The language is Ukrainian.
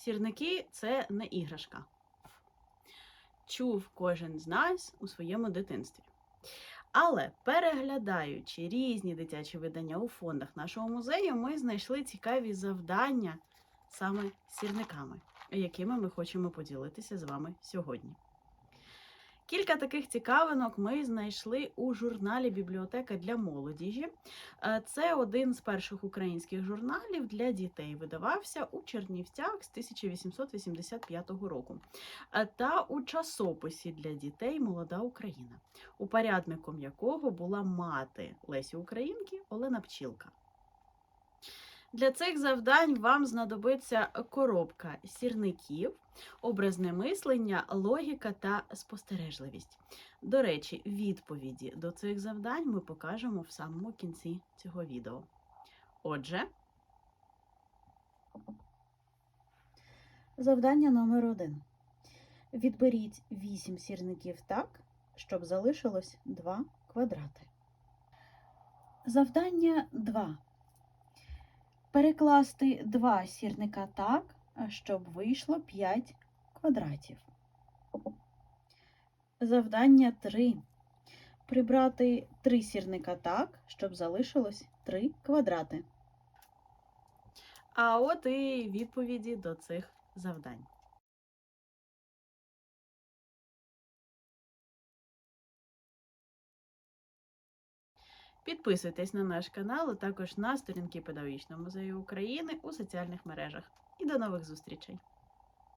Сірники це не іграшка. Чув кожен з нас у своєму дитинстві. Але переглядаючи різні дитячі видання у фондах нашого музею, ми знайшли цікаві завдання саме сірниками, якими ми хочемо поділитися з вами сьогодні. Кілька таких цікавинок ми знайшли у журналі Бібліотека для молодіжі. Е, Це один з перших українських журналів для дітей. Видавався у Чернівцях з 1885 року. Е, Та у часописі для дітей Молода Україна, упорядником якого була мати Лесі Українки Олена Пчілка. Для цих завдань вам знадобиться коробка сірників, образне мислення, логіка та спостережливість. До речі, відповіді до цих завдань ми покажемо в самому кінці цього відео. Отже, Завдання номер один. Відберіть 8 сірників так, щоб залишилось 2 квадрати. Завдання 2. Перекласти 2 сірника так, щоб вийшло 5 квадратів. Завдання 3. Прибрати три сірника так, щоб залишилось 3 квадрати. а от і відповіді до цих завдань. Підписуйтесь на наш канал, а також на сторінки Педагогічного музею України у соціальних мережах. І до нових зустрічей!